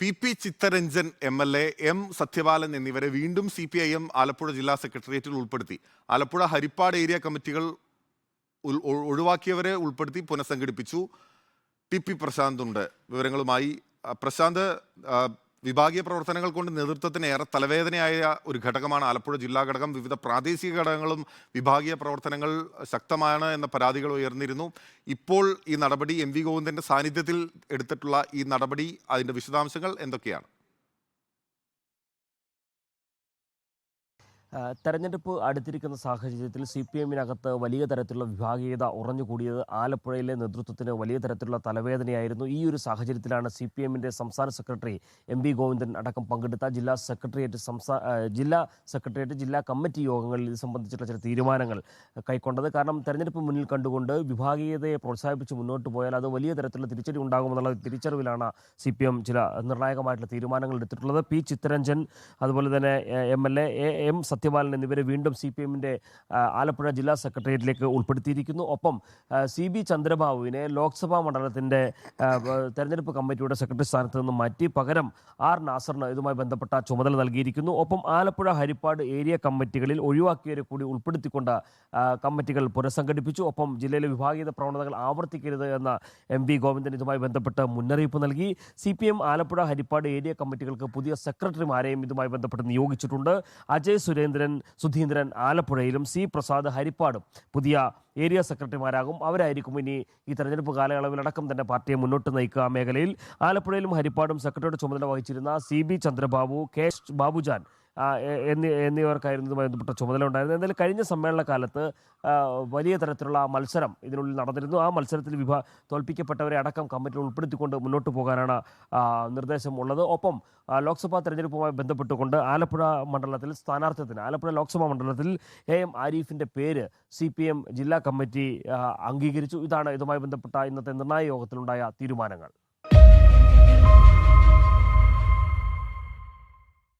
P P Chittaranjan M L A M Sathyapalan എന്നിവരെ വീണ്ടും C P I M Alappuzha ജില്ലാ സെക്രട്ടേറിയറ്റിൽ ഉൾപ്പെടുത്തി. ആലപ്പുഴ ഹരിപ്പാട് ഏരിയ കമ്മിറ്റികൾ ഒഴിവാക്കിയവരെ ഉൾപ്പെടുത്തി പുനഃസംഘടിപ്പിച്ചു. ടി പി പ്രശാന്ത് ഉണ്ട് വിവരങ്ങളുമായി പ്രശാന്ത് വിഭാഗീയ പ്രവർത്തനങ്ങൾ കൊണ്ട് നേതൃത്വത്തിന് ഏറെ തലവേദനയായ ഒരു ഘടകമാണ് ആലപ്പുഴ ജില്ലാ ഘടകം. വിവിധ പ്രാദേശിക ഘടകങ്ങളും വിഭാഗീയ പ്രവർത്തനങ്ങൾ ശക്തമാണ് എന്ന പരാതികൾ ഉയർന്നിരുന്നു. ഇപ്പോൾ ഈ നടപടി എം വി ഗോവിന്ദന്റെ സാന്നിധ്യത്തിൽ എടുത്തിട്ടുള്ള ഈ നടപടി അതിന്റെ വിശദാംശങ്ങൾ എന്തൊക്കെയാണ്? തെരഞ്ഞെടുപ്പ് അടുത്തിരിക്കുന്ന സാഹചര്യത്തിൽ സി പി എമ്മിനകത്ത് വലിയ തരത്തിലുള്ള വിഭാഗീയത ഉറഞ്ഞുകൂടിയത് ആലപ്പുഴയിലെ നേതൃത്വത്തിന് വലിയ തരത്തിലുള്ള തലവേദനയായിരുന്നു. ഈ ഒരു സാഹചര്യത്തിലാണ് സി പി എമ്മിന്റെ സംസ്ഥാന സെക്രട്ടറി എം വി ഗോവിന്ദൻ അടക്കം പങ്കെടുത്ത. ജില്ലാ സെക്രട്ടേറിയറ്റ് സംസ്ഥാന ജില്ലാ സെക്രട്ടേറിയറ്റ് ജില്ലാ കമ്മിറ്റി യോഗങ്ങളിൽ ഇത് സംബന്ധിച്ചിട്ടുള്ള ചില തീരുമാനങ്ങൾ കൈക്കൊണ്ടത്. കാരണം തെരഞ്ഞെടുപ്പ് മുന്നിൽ കണ്ടുകൊണ്ട് വിഭാഗീയതയെ പ്രോത്സാഹിപ്പിച്ച് മുന്നോട്ട് പോയാൽ അത് വലിയ തരത്തിലുള്ള തിരിച്ചടി ഉണ്ടാകുമെന്നുള്ള തിരിച്ചറിവിലാണ് സി പി എം ചില നിർണായകമായിട്ടുള്ള തീരുമാനങ്ങൾ എടുത്തിട്ടുള്ളത്. പി ചിത്തരഞ്ജൻ അതുപോലെ തന്നെ M L A M Sathyapalan എന്നിവരെ വീണ്ടും സി പി എമ്മിന്റെ ആലപ്പുഴ ജില്ലാ സെക്രട്ടേറിയറ്റിലേക്ക് ഉൾപ്പെടുത്തിയിരിക്കുന്നു. ഒപ്പം സി ബി ചന്ദ്രബാബുവിനെ ലോക്സഭാ മണ്ഡലത്തിന്റെ തെരഞ്ഞെടുപ്പ് കമ്മിറ്റിയുടെ സെക്രട്ടറി സ്ഥാനത്ത് നിന്ന് മാറ്റി പകരം ആർ നാസറിന് ഇതുമായി ബന്ധപ്പെട്ട ചുമതല നൽകിയിരിക്കുന്നു. ഒപ്പം ആലപ്പുഴ ഹരിപ്പാട് ഏരിയ കമ്മിറ്റികളിൽ ഒഴിവാക്കിയവരെ കൂടി ഉൾപ്പെടുത്തിക്കൊണ്ട് കമ്മിറ്റികൾ പുനഃസംഘടിപ്പിച്ചു. ഒപ്പം ജില്ലയിലെ വിഭാഗീയത പ്രവണതകൾ ആവർത്തിക്കരുത് എന്ന എം വി ഗോവിന്ദൻ ഇതുമായി ബന്ധപ്പെട്ട് മുന്നറിയിപ്പ് നൽകി. C P M Alappuzha Harippad area കമ്മിറ്റികൾക്ക് പുതിയ സെക്രട്ടറിമാരെയും ഇതുമായി ബന്ധപ്പെട്ട് നിയോഗിച്ചിട്ടുണ്ട്. അജയ് സുരേന്ദ്രൻ സുധീന്ദ്രൻ ആലപ്പുഴയിലും സി പ്രസാദ് ഹരിപ്പാടും. പുതിയ ഏരിയ സെക്രട്ടറിമാരാകും അവരായിരിക്കും ഇനി ഈ തെരഞ്ഞെടുപ്പ് കാലയളവിലടക്കം തന്നെ പാർട്ടിയെ മുന്നോട്ട് നയിക്കുക. മേഖലയിൽ ആലപ്പുഴയിലും ഹരിപ്പാടും സെക്രട്ടറിയുടെ ചുമതല വഹിച്ചിരുന്ന C B Chandrababu K Babujan എന്നീ എന്നിവർക്കായിരുന്നു ബന്ധപ്പെട്ട ചുമതല ഉണ്ടായിരുന്നത്. എന്തായാലും കഴിഞ്ഞ സമ്മേളന കാലത്ത് വലിയ തരത്തിലുള്ള മത്സരം ഇതിനുള്ളിൽ നടന്നിരുന്നു. ആ മത്സരത്തിൽ വിഭ തോൽപ്പിക്കപ്പെട്ടവരെ അടക്കം കമ്മിറ്റിയിൽ ഉൾപ്പെടുത്തിക്കൊണ്ട് മുന്നോട്ട് പോകാനാണ് നിർദ്ദേശം ഉള്ളത് ഒപ്പം ലോക്സഭാ തെരഞ്ഞെടുപ്പുമായി ബന്ധപ്പെട്ടുകൊണ്ട് ആലപ്പുഴ മണ്ഡലത്തിൽ സ്ഥാനാർത്ഥ്യത്തിന് ആലപ്പുഴ ലോക്സഭാ മണ്ഡലത്തിൽ എ എം ആരിഫിന്റെ പേര് സി പി എം ജില്ലാ കമ്മിറ്റി അംഗീകരിച്ചു. ഇതാണ് ഇതുമായി ബന്ധപ്പെട്ട ഇന്നത്തെ നിർണായക യോഗത്തിലുണ്ടായ തീരുമാനങ്ങൾ.